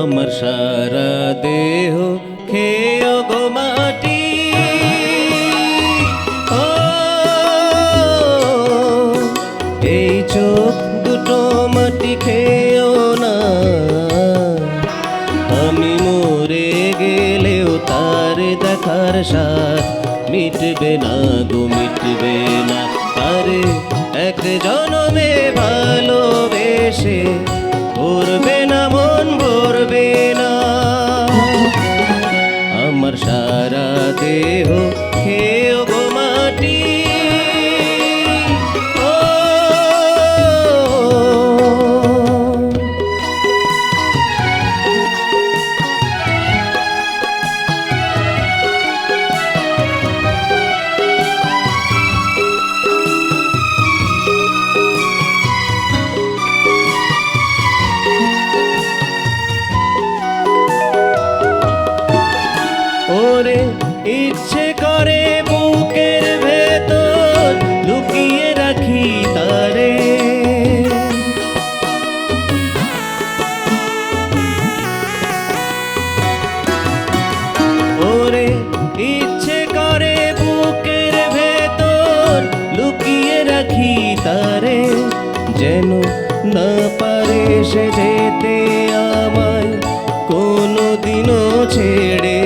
আমার সারা দেহ খেয়ে গো মাটি। এই চোখ দুটো মাটি খেয়েও না। আমি মরে গেলেও তার দেখার সাথ মিটবে না গো, মিটবে না। আরে, এক জনমে যেন না পারে সে যেতে আমায় কোনো দিনও ছেড়ে।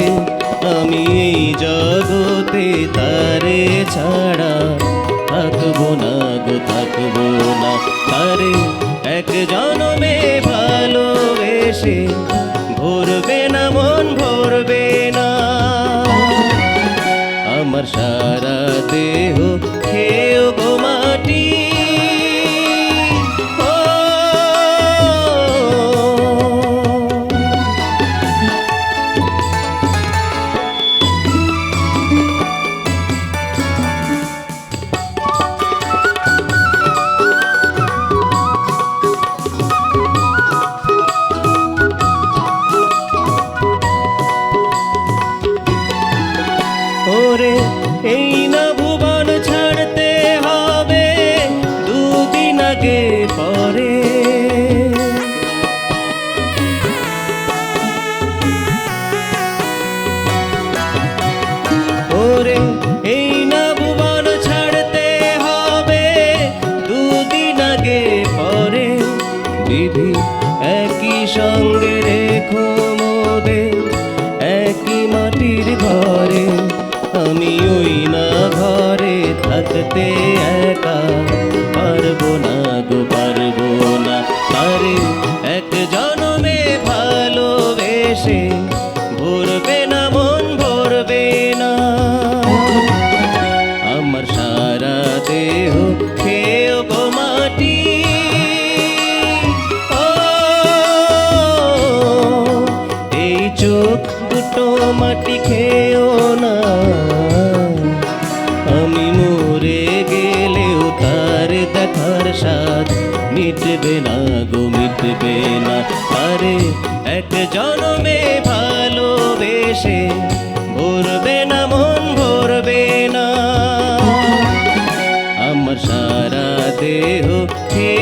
আমি এই জগতে তারে ছাড়া থাকব না গো, থাকব না তারে। এক জনমে ভালোবেসে ভরবে না, মন ভরবে না। আমার সারা দেহ ওরে এই না ভুবন ছাড়তে হবে দুদিন আগে পরে। ওরে এই না ভুবন ছাড়তে হবে দুদিন আগে পরে। বিধি একই সঙ্গে রেখো মোদের, একই মাটির ঘরে। আমি ওই না ঘরে থাকতে একা। পারব না গো পারব না আরে মিটবে না গো, মিটবে না। আরে, এক জনমে ভালোবেসে ভরবে না, মন ভরবে না। আমার সারা দেহ হে